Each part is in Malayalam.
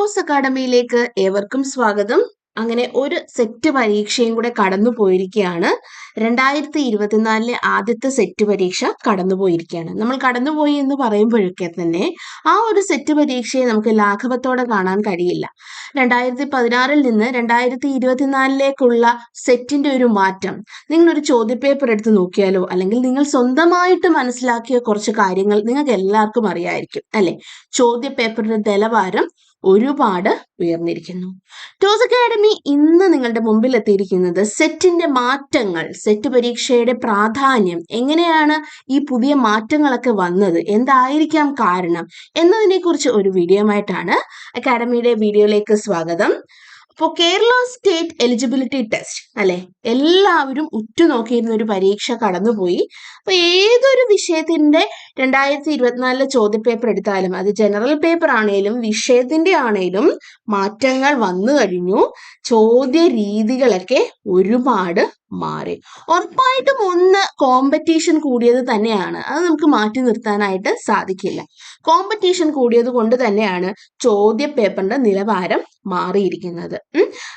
കേരളോസ് അക്കാഡമിയിലേക്ക് ഏവർക്കും സ്വാഗതം. അങ്ങനെ ഒരു സെറ്റ് പരീക്ഷയും കൂടെ കടന്നു പോയിരിക്കുകയാണ്. രണ്ടായിരത്തി ഇരുപത്തിനാലിലെ ആദ്യത്തെ സെറ്റ് പരീക്ഷ കടന്നു പോയിരിക്കുകയാണ്. നമ്മൾ കടന്നുപോയി എന്ന് പറയുമ്പോഴൊക്കെ തന്നെ ആ ഒരു സെറ്റ് പരീക്ഷയെ നമുക്ക് ലാഘവത്തോടെ കാണാൻ കഴിയില്ല. രണ്ടായിരത്തി പതിനാറിൽ നിന്ന് രണ്ടായിരത്തി ഇരുപത്തിനാലിലേക്കുള്ള സെറ്റിന്റെ ഒരു മാറ്റം നിങ്ങൾ ഒരു ചോദ്യപേപ്പർ എടുത്ത് നോക്കിയാലോ? അല്ലെങ്കിൽ നിങ്ങൾ സ്വന്തമായിട്ട് മനസ്സിലാക്കിയ കുറച്ച് കാര്യങ്ങൾ നിങ്ങൾക്ക് എല്ലാവർക്കും അറിയായിരിക്കും അല്ലെ? ചോദ്യപേപ്പറിന്റെ നിലവാരം ഒരുപാട് ഉയർന്നിരിക്കുന്നു. ടോസ് അക്കാഡമി ഇന്ന് നിങ്ങളുടെ മുമ്പിൽ എത്തിയിരിക്കുന്നത് സെറ്റിന്റെ മാറ്റങ്ങൾ സെറ്റ് പരീക്ഷയുടെ പ്രാധാന്യം എങ്ങനെയാണ് ഈ പുതിയ മാറ്റങ്ങളൊക്കെ വന്നത് എന്തായിരിക്കാം കാരണം എന്നതിനെക്കുറിച്ച് ഒരു വീഡിയോ ആയിട്ടാണ് അക്കാഡമിയുടെ വീഡിയോയിലേക്ക് സ്വാഗതം. അപ്പോൾ കേരള സ്റ്റേറ്റ് എലിജിബിലിറ്റി ടെസ്റ്റ് അല്ലെ? എല്ലാവരും ഉറ്റുനോക്കിയിരുന്ന ഒരു പരീക്ഷ കടന്നുപോയി. അപ്പൊ ഏതൊരു വിഷയത്തിന്റെ രണ്ടായിരത്തി ഇരുപത്തിനാലിലെ ചോദ്യപേപ്പർ എടുത്താലും അത് ജനറൽ പേപ്പർ ആണെങ്കിലും വിഷയത്തിന്റെ ആണേലും മാറ്റങ്ങൾ വന്നു കഴിഞ്ഞു ചോദ്യ രീതികളൊക്കെ ഒരുപാട് മാറി. ഉറപ്പായിട്ടും ഒന്ന് കോമ്പറ്റീഷൻ കൂടിയത് തന്നെയാണ്. അത് നമുക്ക് മാറ്റി നിർത്താനായിട്ട് സാധിക്കില്ല. കോമ്പറ്റീഷൻ കൂടിയത് കൊണ്ട് തന്നെയാണ് ചോദ്യ പേപ്പറിന്റെ നിലവാരം മാറിയിരിക്കുന്നത്.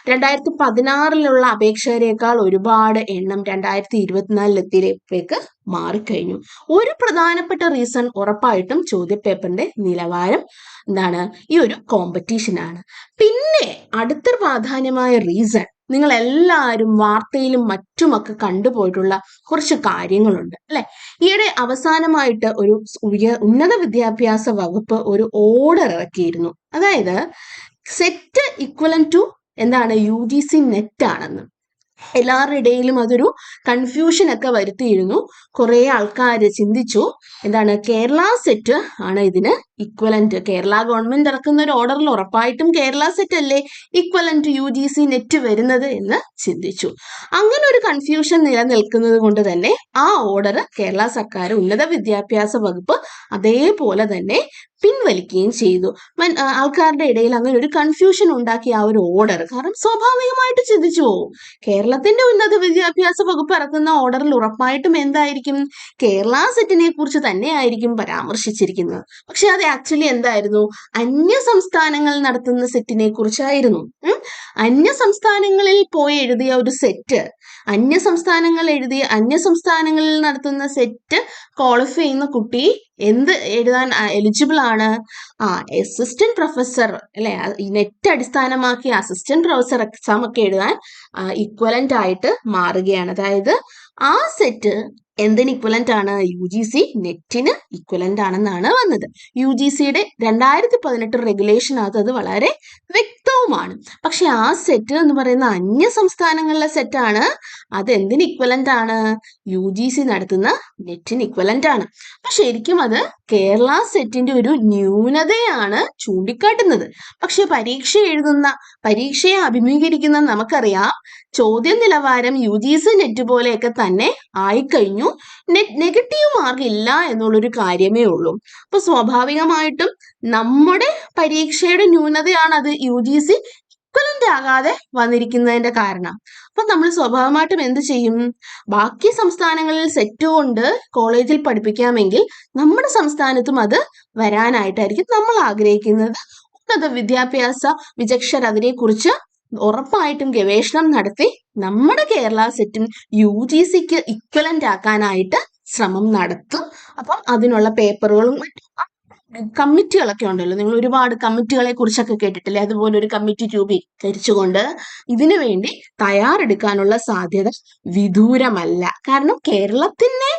രണ്ടായിരത്തി പതിനാറിലുള്ള അപേക്ഷകരെക്കാൾ ഒരുപാട് എണ്ണം രണ്ടായിരത്തി ഇരുപത്തിനാലിലെത്തിയിലേക്ക് മാറിക്കഴിഞ്ഞു. ഒരു പ്രധാനപ്പെട്ട റീസൺ ഉറപ്പായിട്ടും ചോദ്യപേപ്പറിന്റെ നിലവാരം എന്താണ്? ഈ ഒരു കോമ്പറ്റീഷനാണ് പിന്നെ അടുത്ത പ്രാധാന്യമായ റീസൺ നിങ്ങൾ എല്ലാവരും വാർത്തയിലും മറ്റുമൊക്കെ കണ്ടുപോയിട്ടുള്ള കുറച്ച് കാര്യങ്ങളുണ്ട് അല്ലെ? ഈയിടെ അവസാനമായിട്ട് ഒരു ഉന്നത വിദ്യാഭ്യാസ വകുപ്പ് ഒരു ഓർഡർ ഇറക്കിയിരുന്നു. അതായത് സെറ്റ് ഇക്വലൻ ടു എന്താണ്? യു ജി സി നെറ്റ് ആണെന്ന്. എല്ലാവരുടെ ഇടയിലും അതൊരു കൺഫ്യൂഷൻ ഒക്കെ വരുത്തിയിരുന്നു. കുറെ ആൾക്കാർ ചിന്തിച്ചു എന്താണ് കേരള സെറ്റ് ആണ് ഇതിന് ഇക്വലന്റ് കേരള ഗവൺമെന്റ് ഇറക്കുന്ന ഒരു ഓർഡറിൽ ഉറപ്പായിട്ടും കേരള സെറ്റ് അല്ലേ equivalent U G C NET വരുന്നത് എന്ന് ചിന്തിച്ചു. അങ്ങനെ ഒരു കൺഫ്യൂഷൻ നിലനിൽക്കുന്നത് കൊണ്ട് തന്നെ ആ ഓർഡർ കേരള സർക്കാർ ഉന്നത വിദ്യാഭ്യാസ വകുപ്പ് അതേപോലെ തന്നെ പിൻവലിക്കുകയും ചെയ്തു. ആൾക്കാരുടെ ഇടയിൽ അങ്ങനെ ഒരു കൺഫ്യൂഷൻ ഉണ്ടാക്കിയ ആ ഒരു ഓർഡർ കാരണം സ്വാഭാവികമായിട്ട് ചിന്തിച്ചു പോകും. കേരളത്തിന്റെ ഉന്നത വിദ്യാഭ്യാസ വകുപ്പ് ഇറക്കുന്ന ഓർഡറിൽ ഉറപ്പായിട്ടും എന്തായിരിക്കും? കേരള സെറ്റിനെ കുറിച്ച് തന്നെയായിരിക്കും പരാമർശിച്ചിരിക്കുന്നത്. പക്ഷെ അത് ആക്ച്വലി എന്തായിരുന്നു? അന്യ സംസ്ഥാനങ്ങൾ നടത്തുന്ന സെറ്റിനെ കുറിച്ചായിരുന്നു. അന്യ സംസ്ഥാനങ്ങളിൽ പോയി എഴുതിയ ഒരു സെറ്റ് അന്യ സംസ്ഥാനങ്ങൾ എഴുതിയ അന്യ സംസ്ഥാനങ്ങളിൽ നടത്തുന്ന സെറ്റ് ക്വാളിഫൈ ചെയ്യുന്ന കുട്ടി എന്ത് എഴുതാൻ എലിജിബിൾ ആണ്? ആ അസിസ്റ്റന്റ് പ്രൊഫസർ അല്ലെ? നെറ്റ് അടിസ്ഥാനമാക്കി അസിസ്റ്റന്റ് പ്രൊഫസർ എക്സാം ഒക്കെ എഴുതാൻ ഇക്വലന്റ് ആയിട്ട് മാറുകയാണ്. അതായത് ആ സെറ്റ് എന്തിന് ഇക്വലന്റ് ആണ് യു ജി സി നെറ്റിന് ഇക്വലന്റ് ആണെന്നാണ് വന്നത്. യു ജി സിയുടെ രണ്ടായിരത്തി പതിനെട്ട് റെഗുലേഷനകത്ത് അത് വളരെ വ്യക്തവുമാണ്. പക്ഷെ ആ സെറ്റ് എന്ന് പറയുന്ന അന്യ സംസ്ഥാനങ്ങളിലെ സെറ്റാണ് അത് എന്തിന് ഇക്വലന്റ് ആണ്? യു ജി സി നടത്തുന്ന നെറ്റിന് ഇക്വലന്റ് ആണ്. അപ്പൊ ശരിക്കും അത് കേരള സെറ്റിന്റെ ഒരു ന്യൂനതയാണ് ചൂണ്ടിക്കാട്ടുന്നത്. പക്ഷെ പരീക്ഷ എഴുതുന്ന പരീക്ഷയെ അഭിമുഖീകരിക്കുന്ന നമുക്കറിയാം. ചോദ്യ നിലവാരം യു ജി സി നെറ്റ് പോലെയൊക്കെ തന്നെ ആയിക്കഴിഞ്ഞു. നെറ്റ് നെഗറ്റീവ് മാർക്ക് ഇല്ല എന്നുള്ളൊരു കാര്യമേ ഉള്ളൂ. അപ്പൊ സ്വാഭാവികമായിട്ടും നമ്മുടെ പരീക്ഷയുടെ ന്യൂനതയാണ് അത് യു ജി സി ഇക്വലന്റ് ആകാതെ വന്നിരിക്കുന്നതിന്റെ കാരണം. അപ്പൊ നമ്മൾ സ്വാഭാവികമായിട്ടും എന്ത് ചെയ്യും? ബാക്കി സംസ്ഥാനങ്ങളിൽ സെറ്റ് കൊണ്ട് കോളേജിൽ പഠിപ്പിക്കാമെങ്കിൽ നമ്മുടെ സംസ്ഥാനത്തും അത് വരാനായിട്ടായിരിക്കും നമ്മൾ ആഗ്രഹിക്കുന്നത്. ഉന്നത വിദ്യാഭ്യാസ വിചക്ഷരതിനെ അതിനെക്കുറിച്ച് ഉറപ്പായിട്ടും ഗവേഷണം നടത്തി നമ്മുടെ കേരള സെറ്റും യു ജി സിക്ക് ഇക്വലന്റ് ആക്കാനായിട്ട് ശ്രമം നടത്തും. അപ്പം അതിനുള്ള പേപ്പറുകളും കമ്മിറ്റികളൊക്കെ ഉണ്ടല്ലോ. നിങ്ങൾ ഒരുപാട് കമ്മിറ്റികളെ കുറിച്ചൊക്കെ കേട്ടിട്ടില്ലേ? അതുപോലെ ഒരു കമ്മിറ്റി രൂപീകരിച്ചുകൊണ്ട് ഇതിനു വേണ്ടി തയ്യാറെടുക്കാനുള്ള സാധ്യത വിദൂരമല്ല. കാരണം കേരളത്തിനെ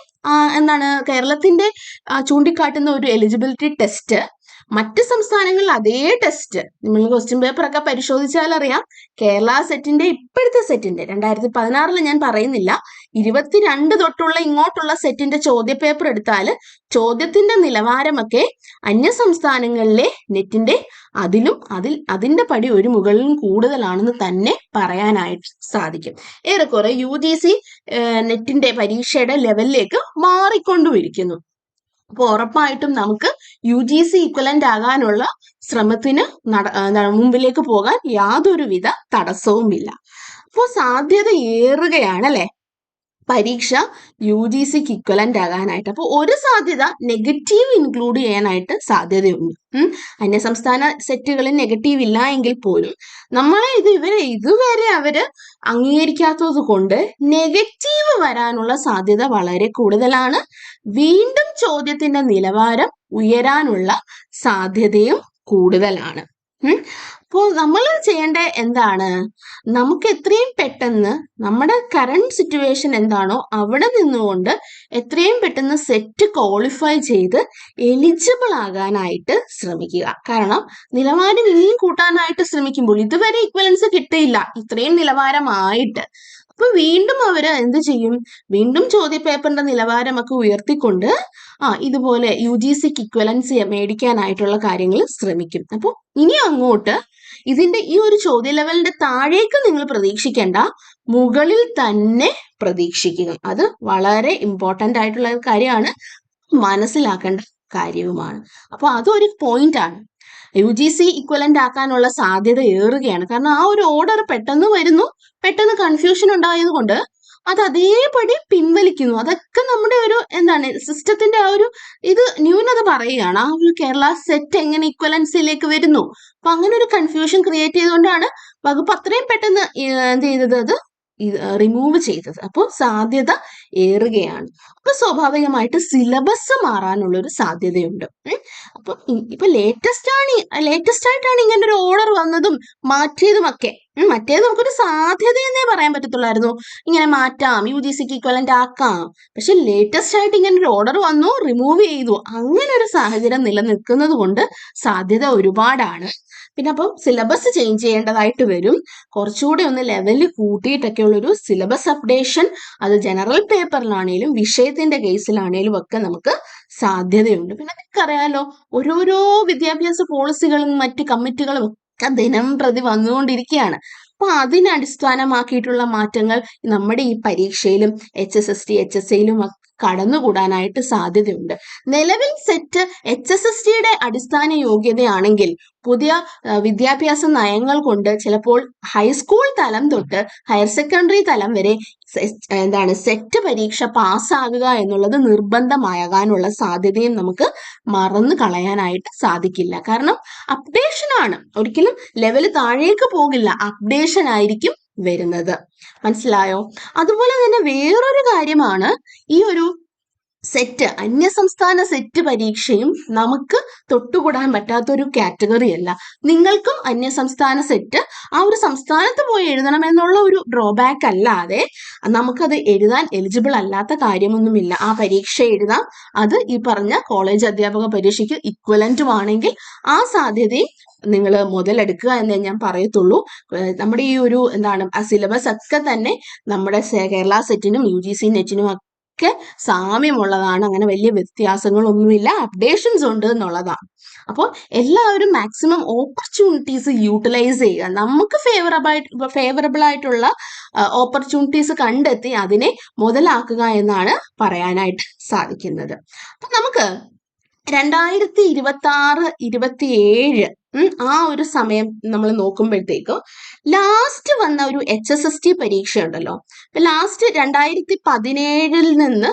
എന്താണ് കേരളത്തിന്റെ ചൂണ്ടിക്കാട്ടുന്ന ഒരു എലിജിബിലിറ്റി ടെസ്റ്റ് മറ്റ് സംസ്ഥാനങ്ങളിൽ അതേ ടെസ്റ്റ് നിങ്ങൾ ക്വസ്റ്റ്യൻ പേപ്പർ ഒക്കെ പരിശോധിച്ചാൽ അറിയാം കേരള സെറ്റിന്റെ ഇപ്പോഴത്തെ സെറ്റിന്റെ രണ്ടായിരത്തി പതിനാറിൽ ഞാൻ പറയുന്നില്ല. ഇരുപത്തിരണ്ട് തൊട്ടുള്ള ഇങ്ങോട്ടുള്ള സെറ്റിന്റെ ചോദ്യ പേപ്പർ എടുത്താൽ ചോദ്യത്തിന്റെ നിലവാരമൊക്കെ അന്യ സംസ്ഥാനങ്ങളിലെ നെറ്റിന്റെ അതിലും അതിൽ അതിന്റെ പടി ഒരു മുകളിലും കൂടുതലാണെന്ന് തന്നെ പറയാനായിട്ട് സാധിക്കും. ഏറെക്കുറെ യു ജി സി നെറ്റിന്റെ പരീക്ഷയുടെ ലെവലിലേക്ക് മാറിക്കൊണ്ടുമിരിക്കുന്നു. അപ്പോൾ ഉറപ്പായിട്ടും നമുക്ക് യു ജി സി ഇക്വലന്റ് ആകാനുള്ള ശ്രമത്തിന് മുമ്പിലേക്ക് പോകാൻ യാതൊരുവിധ തടസ്സവുമില്ല. അപ്പോൾ സാധ്യത ഏറുകയാണ് അല്ലെ പരീക്ഷ യു ജി സിക്ക് ഇക്വലന്റ് ആകാനായിട്ട്. അപ്പോൾ ഒരു സാധ്യത നെഗറ്റീവ് ഇൻക്ലൂഡ് ചെയ്യാനായിട്ട് സാധ്യതയുണ്ട്. അന്യ അന്യസംസ്ഥാന സെറ്റുകളിൽ നെഗറ്റീവ് ഇല്ല എങ്കിൽ പോലും നമ്മളെ ഇത് ഇവരെ ഇതുവരെ അവർ അംഗീകരിക്കാത്തത് കൊണ്ട് നെഗറ്റീവ് വരാനുള്ള സാധ്യത വളരെ കൂടുതലാണ്. വീണ്ടും ചോദ്യത്തിന്റെ നിലവാരം ഉയരാനുള്ള സാധ്യതയും കൂടുതലാണ്. അപ്പോൾ നമ്മൾ ചെയ്യേണ്ട എന്താണ്? നമുക്ക് എത്രയും പെട്ടെന്ന് നമ്മുടെ കറണ്ട് സിറ്റുവേഷൻ എന്താണോ അവിടെ നിന്നുകൊണ്ട് എത്രയും പെട്ടെന്ന് സെറ്റ് ക്വാളിഫൈ ചെയ്ത് എലിജിബിൾ ആകാനായിട്ട് ശ്രമിക്കുക. കാരണം നിലവാരം ഇനിയും കൂട്ടാനായിട്ട് ശ്രമിക്കുമ്പോൾ ഇതുവരെ ഇക്വലൻസ് കിട്ടിയില്ല. ഇത്രയും നിലവാരമായിട്ട്. അപ്പൊ വീണ്ടും അവർ എന്ത് ചെയ്യും? വീണ്ടും ചോദ്യപേപ്പറിന്റെ നിലവാരമൊക്കെ ഉയർത്തിക്കൊണ്ട് ആ ഇതുപോലെ യു ജി സിക്ക് ഇക്വലൻസ് മേടിക്കാനായിട്ടുള്ള കാര്യങ്ങൾ ശ്രമിക്കും. അപ്പോൾ ഇനി അങ്ങോട്ട് ഇതിന്റെ ഈ ഒരു ചോദ്യ ലെവലിന്റെ താഴേക്ക് നിങ്ങൾ പ്രതീക്ഷിക്കേണ്ട മുകളിൽ തന്നെ പ്രതീക്ഷിക്കുക. അത് വളരെ ഇമ്പോർട്ടന്റ് ആയിട്ടുള്ള ഒരു കാര്യമാണ്. മനസ്സിലാക്കേണ്ട കാര്യവുമാണ്. അപ്പൊ അതൊരു പോയിന്റ് ആണ്. യു ജി സി ഇക്വലന്റ് ആക്കാനുള്ള സാധ്യത ഏറുകയാണ്. കാരണം ആ ഒരു ഓർഡർ പെട്ടെന്ന് വരുന്നു. പെട്ടെന്ന് കൺഫ്യൂഷൻ ഉണ്ടായത് കൊണ്ട് അത് അതേപടി പിൻവലിക്കുന്നു. അതൊക്കെ നമ്മുടെ ഒരു എന്താണ് സിസ്റ്റത്തിന്റെ ആ ഒരു ഇത് ന്യൂനത പറയുകയാണ്. ആ ഒരു കേരള സെറ്റ് എങ്ങനെ ഇക്വലൻസിലേക്ക് വരുന്നു? അപ്പൊ അങ്ങനെ ഒരു കൺഫ്യൂഷൻ ക്രിയേറ്റ് ചെയ്തുകൊണ്ടാണ് വകുപ്പ് അത്രയും പെട്ടെന്ന് എന്ത് ചെയ്തത് അത്? റിമൂവ് ചെയ്തത്. അപ്പോൾ സാധ്യത ഏറുകയാണ്. അപ്പൊ സ്വാഭാവികമായിട്ട് സിലബസ് മാറാനുള്ള ഒരു സാധ്യതയുണ്ട്. അപ്പം ഇപ്പൊ ലേറ്റസ്റ്റ് ആണ് ലേറ്റസ്റ്റ് ആയിട്ടാണ് ഇങ്ങനെ ഒരു ഓർഡർ വന്നതും മാറ്റിയതും ഒക്കെ ഉം. മറ്റേത് നമുക്കൊരു സാധ്യത എന്നേ പറയാൻ പറ്റത്തുള്ളായിരുന്നു. ഇങ്ങനെ മാറ്റാം യു ജി സിക്ക് ഇക്വലന്റ് ആക്കാം. പക്ഷെ ലേറ്റസ്റ്റ് ആയിട്ട് ഇങ്ങനെ ഒരു ഓർഡർ വന്നു റിമൂവ് ചെയ്തു. അങ്ങനെ ഒരു സാഹചര്യം നിലനിൽക്കുന്നത് കൊണ്ട് സാധ്യത ഒരുപാടാണ്. പിന്നെ അപ്പം സിലബസ് ചേഞ്ച് ചെയ്യേണ്ടതായിട്ട് വരും. കുറച്ചുകൂടി ഒന്ന് ലെവൽ കൂട്ടിയിട്ടൊക്കെയുള്ള ഒരു സിലബസ് അപ്ഡേഷൻ അത് ജനറൽ പേപ്പറിലാണേലും വിഷയത്തിന്റെ കേസിലാണേലും ഒക്കെ നമുക്ക് സാധ്യതയുണ്ട്. പിന്നെ നിങ്ങൾക്കറിയാലോ ഓരോരോ വിദ്യാഭ്യാസ പോളിസികളും മറ്റ് കമ്മിറ്റികളും ഒക്കെ ദിനം പ്രതി വന്നുകൊണ്ടിരിക്കുകയാണ്. അപ്പൊ അതിനടിസ്ഥാനമാക്കിയിട്ടുള്ള മാറ്റങ്ങൾ നമ്മുടെ ഈ പരീക്ഷയിലും H S S T H S ഐയിലും കടന്നുകൂടാനായിട്ട് സാധ്യതയുണ്ട്. നിലവിൽ സെറ്റ് എച്ച് എസ് എസ് ടിയുടെ അടിസ്ഥാന യോഗ്യതയാണെങ്കിൽ പുതിയ വിദ്യാഭ്യാസ നയങ്ങൾ കൊണ്ട് ചിലപ്പോൾ ഹൈസ്കൂൾ തലം തൊട്ട് ഹയർ സെക്കൻഡറി തലം വരെ എന്താണ് സെറ്റ് പരീക്ഷ പാസ്സാകുക എന്നുള്ളത് നിർബന്ധമാകാനുള്ള സാധ്യതയും നമുക്ക് മറന്നു കളയാനായിട്ട് സാധിക്കില്ല. കാരണം അപ്ഡേഷനാണ് ഒരിക്കലും ലെവൽ താഴേക്ക് പോകില്ല. അപ്ഡേഷൻ ആയിരിക്കും വരുന്നത്. മനസ്സിലായോ? അതുപോലെ തന്നെ വേറൊരു കാര്യമാണ് ഈ ഒരു സെറ്റ് അന്യസംസ്ഥാന സെറ്റ് പരീക്ഷയും നമുക്ക് തൊട്ടുകൂടാൻ പറ്റാത്ത ഒരു കാറ്റഗറി അല്ല. നിങ്ങൾക്കും അന്യസംസ്ഥാന സെറ്റ് ആ ഒരു സംസ്ഥാനത്ത് പോയി എഴുതണം എന്നുള്ള ഒരു ഡ്രോബാക്ക് അല്ലാതെ നമുക്കത് എഴുതാൻ എലിജിബിൾ അല്ലാത്ത കാര്യമൊന്നുമില്ല. ആ പരീക്ഷ എഴുതാം. അത് ഈ പറഞ്ഞ കോളേജ് അധ്യാപക പരീക്ഷയ്ക്ക് ഇക്വലന്റും ആണെങ്കിൽ ആ സാധ്യതയും നിങ്ങൾ മുതലെടുക്കുക എന്നേ ഞാൻ പറയത്തുള്ളൂ. നമ്മുടെ ഈ ഒരു എന്താണ് ആ സിലബസ് ഒക്കെ തന്നെ നമ്മുടെ കേരള സെറ്റിനും യു ജി സി നെറ്റിനും ഒക്കെ സാമ്യമുള്ളതാണ്. അങ്ങനെ വലിയ വ്യത്യാസങ്ങളൊന്നുമില്ല. അപ്ഡേഷൻസ് ഉണ്ട് എന്നുള്ളതാണ്. അപ്പോൾ എല്ലാവരും മാക്സിമം ഓപ്പർച്യൂണിറ്റീസ് യൂട്ടിലൈസ് ചെയ്യുക. നമുക്ക് ഫേവറബിൾ ഫേവറബിൾ ആയിട്ടുള്ള ഓപ്പർച്യൂണിറ്റീസ് കണ്ടെത്തി അതിനെ മുതലാക്കുക എന്നാണ് പറയാനായിട്ട് സാധിക്കുന്നത്. അപ്പൊ നമുക്ക് രണ്ടായിരത്തി ഇരുപത്തി ആറ് ഇരുപത്തി ഏഴ് ആ ഒരു സമയം നമ്മൾ നോക്കുമ്പോഴത്തേക്കും ലാസ്റ്റ് വന്ന ഒരു എച്ച് എസ് എസ് ടി പരീക്ഷ ഉണ്ടല്ലോ. ലാസ്റ്റ് രണ്ടായിരത്തി പതിനേഴിൽ നിന്ന്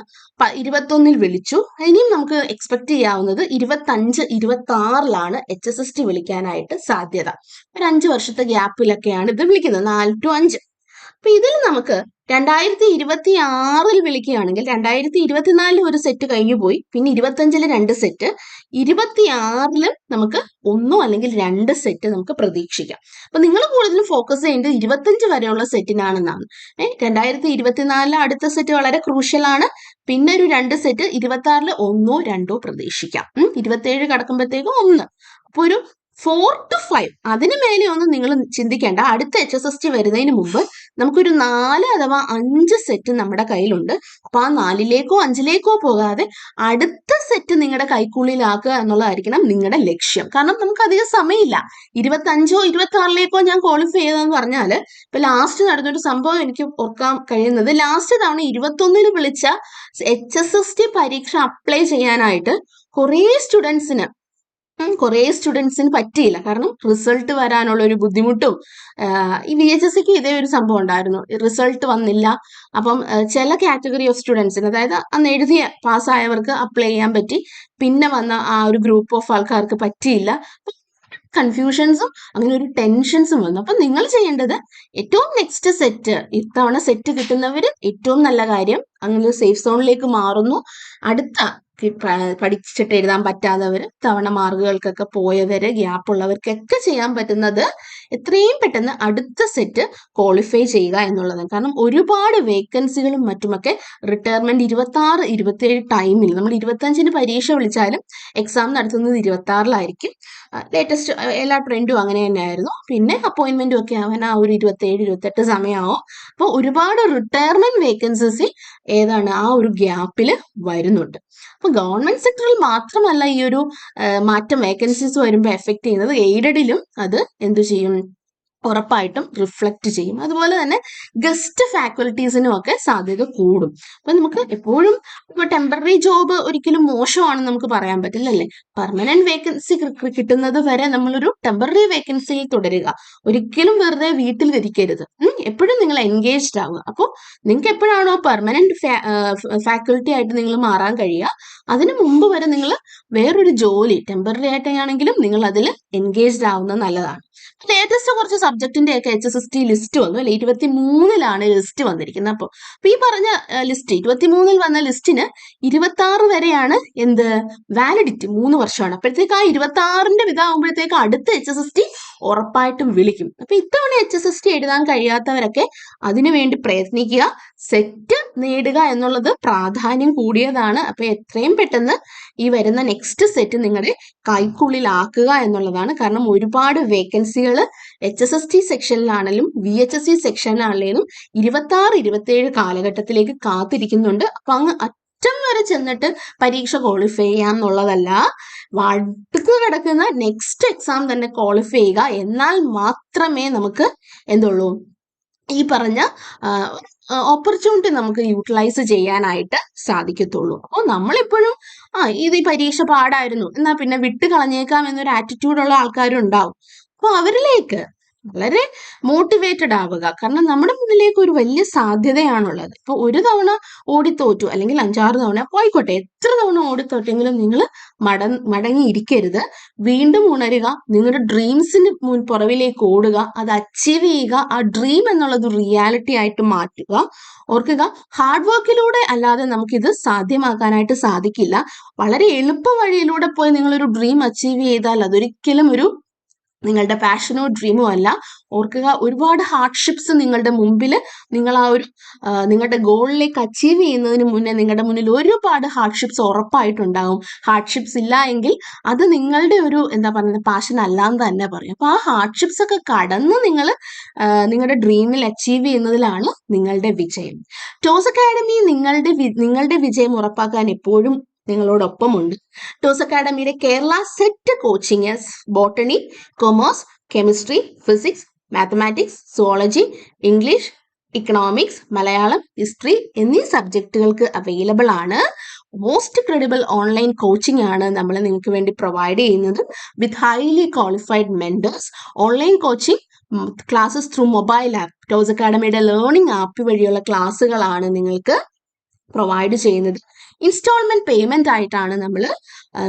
ഇരുപത്തൊന്നിൽ വിളിച്ചു. ഇനിയും നമുക്ക് എക്സ്പെക്ട് ചെയ്യാവുന്നത് ഇരുപത്തഞ്ച് ഇരുപത്തി ആറിലാണ് എച്ച് എസ് എസ് ടി വിളിക്കാനായിട്ട് സാധ്യത. ഒരു അഞ്ച് വർഷത്തെ ഗ്യാപ്പിലൊക്കെയാണ് ഇത് വിളിക്കുന്നത് നാല് ടു അഞ്ച്. അപ്പൊ ഇതിൽ നമുക്ക് രണ്ടായിരത്തി ഇരുപത്തി ആറിൽ വിളിക്കുകയാണെങ്കിൽ രണ്ടായിരത്തി ഇരുപത്തിനാലിൽ ഒരു സെറ്റ് കഴിഞ്ഞു പോയി. പിന്നെ ഇരുപത്തഞ്ചിൽ രണ്ട് സെറ്റ് ഇരുപത്തി ആറിലും നമുക്ക് ഒന്നോ അല്ലെങ്കിൽ രണ്ട് സെറ്റ് നമുക്ക് പ്രതീക്ഷിക്കാം. അപ്പൊ നിങ്ങൾ കൂടുതലും ഫോക്കസ് ചെയ്യേണ്ടത് ഇരുപത്തഞ്ച് വരെയുള്ള സെറ്റിനാണെന്നാണ് ഏഹ് രണ്ടായിരത്തി ഇരുപത്തിനാലിലെ അടുത്ത സെറ്റ് വളരെ ക്രൂഷ്യൽ ആണ്. പിന്നെ ഒരു രണ്ട് സെറ്റ് ഇരുപത്തി ആറിൽ ഒന്നോ രണ്ടോ പ്രതീക്ഷിക്കാം. ഉം ഇരുപത്തേഴ് കടക്കുമ്പോഴത്തേക്കും ഒന്ന്. അപ്പൊ ഒരു ഫോർ ടു ഫൈവ് അതിന് മേലെ ഒന്നും നിങ്ങൾ ചിന്തിക്കേണ്ട. അടുത്ത എച്ച് എസ് എസ് ടി വരുന്നതിന് മുമ്പ് നമുക്കൊരു നാല് അഥവാ അഞ്ച് സെറ്റ് നമ്മുടെ കയ്യിലുണ്ട്. അപ്പൊ ആ നാലിലേക്കോ അഞ്ചിലേക്കോ പോകാതെ അടുത്ത സെറ്റ് നിങ്ങളുടെ കൈക്കുള്ളിലാക്കുക എന്നുള്ളതായിരിക്കണം നിങ്ങളുടെ ലക്ഷ്യം. കാരണം നമുക്ക് അധികം സമയമില്ല. ഇരുപത്തി അഞ്ചോ ഇരുപത്തി ആറിലേക്കോ ഞാൻ ക്വാളിഫൈ ചെയ്തതെന്ന് പറഞ്ഞാൽ ഇപ്പൊ ലാസ്റ്റ് നടന്നൊരു സംഭവം എനിക്ക് ഓർക്കാൻ കഴിയുന്നത് ലാസ്റ്റ് തവണ ഇരുപത്തൊന്നിൽ വിളിച്ച എച്ച് എസ് എസ് ടി പരീക്ഷ അപ്ലൈ ചെയ്യാനായിട്ട് കുറേ സ്റ്റുഡൻസിന് കുറേ സ്റ്റുഡൻസിന് പറ്റിയില്ല. കാരണം റിസൾട്ട് വരാനുള്ള ഒരു ബുദ്ധിമുട്ടും ഈ വി എച്ച് എസ് സിക്ക് ഇതേ ഒരു സംഭവം ഉണ്ടായിരുന്നു. റിസൾട്ട് വന്നില്ല. അപ്പം ചില കാറ്റഗറി ഓഫ് സ്റ്റുഡൻസിന് അതായത് അന്ന് എഴുതിയ പാസ്സായവർക്ക് അപ്ലൈ ചെയ്യാൻ പറ്റി. പിന്നെ വന്ന ആ ഒരു ഗ്രൂപ്പ് ഓഫ് ആൾക്കാർക്ക് പറ്റിയില്ല. കൺഫ്യൂഷൻസും അങ്ങനെ ഒരു ടെൻഷൻസും വന്നു. അപ്പം നിങ്ങൾ ചെയ്യേണ്ടത് ഏറ്റവും നെക്സ്റ്റ് സെറ്റ് ഇത്തവണ സെറ്റ് കിട്ടുന്നവർ ഏറ്റവും നല്ല കാര്യം അങ്ങനെ സേഫ് സോണിലേക്ക് മാറുന്നു. അടുത്ത പഠിച്ചിട്ട് എഴുതാൻ പറ്റാത്തവർ തവണ മാർക്കുകൾക്കൊക്കെ പോയവര് ഗ്യാപ്പ് ഉള്ളവർക്കൊക്കെ ചെയ്യാൻ പറ്റുന്നത് എത്രയും പെട്ടെന്ന് അടുത്ത സെറ്റ് ക്വാളിഫൈ ചെയ്യുക എന്നുള്ളതാണ്. കാരണം ഒരുപാട് വേക്കൻസികളും മറ്റുമൊക്കെ റിട്ടയർമെന്റ് ഇരുപത്തി ആറ് ഇരുപത്തിയേഴ് ടൈമിൽ നമ്മൾ ഇരുപത്തഞ്ചിന് പരീക്ഷ വിളിച്ചാലും എക്സാം നടത്തുന്നത് ഇരുപത്തി ആറിലായിരിക്കും ലേറ്റസ്റ്റ് എല്ലാ ട്രെൻഡും അങ്ങനെ തന്നെയായിരുന്നു. പിന്നെ അപ്പോയിന്റ്മെന്റും ഒക്കെ ആവാൻ ആ ഒരു ഇരുപത്തേഴ് ഇരുപത്തെട്ട് സമയമാവും അപ്പോൾ ഒരുപാട് റിട്ടയർമെന്റ് വേക്കൻസീസ് ഏതാണ് ആ ഒരു ഗ്യാപ്പിൽ വരുന്നുണ്ട്. അപ്പൊ ഗവൺമെന്റ് സെക്ടറിൽ മാത്രമല്ല ഈ ഒരു മാറ്റം വേക്കൻസീസ് വരുമ്പോൾ എഫക്ട് ചെയ്യുന്നത് എയ്ഡഡിലും അത് എന്തു ചെയ്യും? ഉറപ്പായിട്ടും റിഫ്ലക്റ്റ് ചെയ്യും. അതുപോലെ തന്നെ ഗസ്റ്റ് ഫാക്കൽറ്റീസിനും ഒക്കെ സാധ്യത കൂടും. അപ്പൊ നമുക്ക് എപ്പോഴും ഇപ്പൊ ടെമ്പററി ജോബ് ഒരിക്കലും മോശമാണെന്ന് നമുക്ക് പറയാൻ പറ്റില്ല അല്ലേ പെർമനന്റ് വേക്കൻസി കിട്ടുന്നത് വരെ നമ്മളൊരു ടെമ്പററി വേക്കൻസിയിൽ തുടരുക. ഒരിക്കലും വെറുതെ വീട്ടിൽ ഇരിക്കരുത് എപ്പോഴും നിങ്ങൾ എൻഗേജ്ഡ് ആവുക. അപ്പോൾ നിങ്ങൾക്ക് എപ്പോഴാണോ പെർമനന്റ് ഫാക്കൽറ്റി ആയിട്ട് നിങ്ങൾ മാറാൻ കഴിയുക അതിനു മുമ്പ് വരെ നിങ്ങൾ വേറൊരു ജോലി ടെമ്പററി ആയിട്ടാണെങ്കിലും നിങ്ങൾ അതിൽ എൻഗേജ്ഡ് ആവുന്നത് നല്ലതാണ്. ലേറ്റസ്റ്റ് കുറച്ച് സബ്ജക്റ്റിന്റെ ഒക്കെ H S S T list വന്നു അല്ലെ? ഇരുപത്തി മൂന്നിലാണ് ലിസ്റ്റ് വന്നിരിക്കുന്നത്. അപ്പോൾ അപ്പൊ ഈ പറഞ്ഞ ലിസ്റ്റ് ഇരുപത്തി മൂന്നിൽ വന്ന ലിസ്റ്റിന് ഇരുപത്തി ആറ് വരെയാണ് എന്ത്? വാലിഡിറ്റി മൂന്ന് വർഷമാണ്. അപ്പോഴത്തേക്ക് ആ ഇരുപത്തി ആറിന്റെ ഇതാകുമ്പോഴത്തേക്ക് അടുത്ത എച്ച് എസ് എസ് ടി ഉറപ്പായിട്ടും വിളിക്കും. അപ്പൊ ഇത്തവണ എച്ച് എസ് എസ് ടി എഴുതാൻ കഴിയാത്തവരൊക്കെ അതിനുവേണ്ടി പ്രയത്നിക്കുക. സെറ്റ് നേടുക എന്നുള്ളത് പ്രാധാന്യം കൂടിയതാണ്. അപ്പൊ എത്രയും പെട്ടെന്ന് ഈ വരുന്ന നെക്സ്റ്റ് സെറ്റ് നിങ്ങളുടെ കൈക്കുള്ളിലാക്കുക എന്നുള്ളതാണ്. കാരണം ഒരുപാട് വേക്കൻസികൾ എച്ച് എസ് എസ് ടി സെക്ഷനിലാണെങ്കിലും വി എച്ച് എസ് സി സെക്ഷനിലാണെങ്കിലും ഇരുപത്തി ആറ് ഇരുപത്തി ഏഴ് കാലഘട്ടത്തിലേക്ക് കാത്തിരിക്കുന്നുണ്ട്. അപ്പൊ അങ്ങ് അറ്റം വരെ ചെന്നിട്ട് പരീക്ഷ ക്വാളിഫൈ ചെയ്യാം എന്നുള്ളതല്ല അടുത്ത് കിടക്കുന്ന നെക്സ്റ്റ് എക്സാം തന്നെ ക്വാളിഫൈ ചെയ്യുക. എന്നാൽ മാത്രമേ നമുക്ക് എന്തുള്ളൂ? ഈ പറഞ്ഞ ഓപ്പർച്യൂണിറ്റി നമുക്ക് യൂട്ടിലൈസ് ചെയ്യാനായിട്ട് സാധിക്കത്തുള്ളൂ. അപ്പോൾ നമ്മളിപ്പോഴും ആ ഇത് ഈ പരീക്ഷ പാടായിരുന്നു എന്നാ പിന്നെ വിട്ട് കളഞ്ഞേക്കാം എന്നൊരു ആറ്റിറ്റ്യൂഡുള്ള ആൾക്കാരും ഉണ്ടാവും അപ്പോൾ അവരിലേക്ക് വളരെ മോട്ടിവേറ്റഡ് ആവുക. കാരണം നമ്മുടെ മുന്നിലേക്ക് ഒരു വലിയ സാധ്യതയാണുള്ളത്. ഇപ്പൊ ഒരു തവണ ഓടിത്തോറ്റു അല്ലെങ്കിൽ അഞ്ചാറ് തവണ പോയിക്കോട്ടെ എത്ര തവണ ഓടിത്തോറ്റെങ്കിലും നിങ്ങൾ മട മടങ്ങിയിരിക്കരുത്. വീണ്ടും ഉണരുക. നിങ്ങളുടെ ഡ്രീംസിന് മുൻ പുറവിലേക്ക് ഓടുക. അത് അച്ചീവ് ചെയ്യുക. ആ ഡ്രീം എന്നുള്ളത് റിയാലിറ്റി ആയിട്ട് മാറ്റുക. ഓർക്കുക ഹാർഡ് വർക്കിലൂടെ അല്ലാതെ നമുക്കിത് സാധ്യമാക്കാനായിട്ട് സാധിക്കില്ല. വളരെ എളുപ്പ വഴിയിലൂടെ പോയി നിങ്ങളൊരു ഡ്രീം അച്ചീവ് ചെയ്താൽ അതൊരിക്കലും ഒരു നിങ്ങളുടെ പാഷനോ ഡ്രീമോ അല്ല. ഓർക്കുക ഒരുപാട് ഹാർഡ്ഷിപ്സ് നിങ്ങളുടെ മുമ്പിൽ നിങ്ങൾ ആ ഒരു നിങ്ങളുടെ ഗോളിലേക്ക് അച്ചീവ് ചെയ്യുന്നതിന് മുന്നേ നിങ്ങളുടെ മുന്നിൽ ഒരുപാട് ഹാർഡ്ഷിപ്സ് ഉറപ്പായിട്ടുണ്ടാകും. ഹാർഡ്ഷിപ്സ് ഇല്ല എങ്കിൽ അത് നിങ്ങളുടെ ഒരു എന്താ പറയുന്നത് പാഷൻ അല്ലാന്ന് തന്നെ പറയും. അപ്പൊ ആ ഹാർഡ്ഷിപ്സ് ഒക്കെ കടന്ന് നിങ്ങൾ നിങ്ങളുടെ ഡ്രീമിൽ അച്ചീവ് ചെയ്യുന്നതിലാണ് നിങ്ങളുടെ വിജയം. ടോസ് അക്കാഡമി നിങ്ങളുടെ നിങ്ങളുടെ വിജയം ഉറപ്പാക്കാൻ എപ്പോഴും നിങ്ങളോടൊപ്പമുണ്ട്. Toss അക്കാഡമിയുടെ Kerala SET coaching botany commerce chemistry physics mathematics zoology English economics Malayalam history എന്നീ സബ്ജക്റ്റുകൾക്ക് അവൈലബിൾ ആണ്. മോസ്റ്റ് ക്രെഡിബിൾ ഓൺലൈൻ കോച്ചിങ് ആണ് നമ്മൾ നിങ്ങൾക്ക് വേണ്ടി പ്രൊവൈഡ് ചെയ്യുന്നത് with highly qualified mentors online coaching classes through mobile app Toss അക്കാഡമിയുടെ learning app വഴിയുള്ള ക്ലാസ്സുകളാണ് നിങ്ങൾക്ക് പ്രൊവൈഡ് ചെയ്യുന്നത്. ഇൻസ്റ്റാൾമെന്റ് പേയ്മെന്റ് ആയിട്ടാണ് നമ്മൾ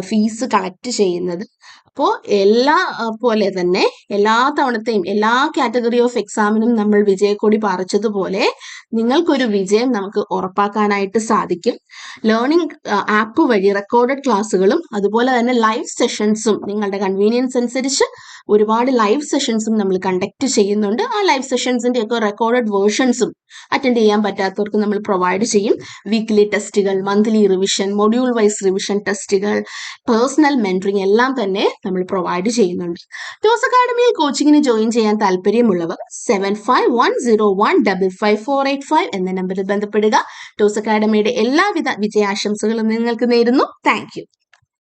ഫീസ് കളക്ട് ചെയ്യുന്നത്. അപ്പോൾ എല്ലാ പോലെ തന്നെ എല്ലാ തവണത്തെയും എല്ലാ കാറ്റഗറി ഓഫ് എക്സാമിനും നമ്മൾ വിജയക്കൊടി പറിച്ചതുപോലെ നിങ്ങൾക്കൊരു വിജയം നമുക്ക് ഉറപ്പാക്കാനായിട്ട് സാധിക്കും. ലേണിംഗ് ആപ്പ് വഴി റെക്കോർഡഡ് ക്ലാസ്സുകളും അതുപോലെ തന്നെ ലൈവ് സെഷൻസും നിങ്ങളുടെ കൺവീനിയൻസ് അനുസരിച്ച് ഒരുപാട് ലൈവ് സെഷൻസും നമ്മൾ കണ്ടക്ട് ചെയ്യുന്നുണ്ട്. ആ ലൈവ് സെഷൻസിന്റെ ഒക്കെ റെക്കോർഡഡ് വേർഷൻസും അറ്റൻഡ് ചെയ്യാൻ പറ്റാത്തവർക്ക് നമ്മൾ പ്രൊവൈഡ് ചെയ്യും. വീക്ക്ലി ടെസ്റ്റുകൾ monthly revision module wise revision ടെസ്റ്റുകൾ പേഴ്സണൽ മെന്ററിങ് എല്ലാം തന്നെ നമ്മൾ പ്രൊവൈഡ് ചെയ്യുന്നുണ്ട്. ടോസ് അക്കാഡമിയിൽ കോച്ചിങ്ങിന് ജോയിൻ ചെയ്യാൻ താല്പര്യമുള്ളവർ seven five one zero one double five four eight five എന്ന നമ്പറിൽ ബന്ധപ്പെടുക. ടോസ് അക്കാഡമിയുടെ എല്ലാവിധ വിജയാശംസകളും നിങ്ങൾക്ക് നേരുന്നു. താങ്ക്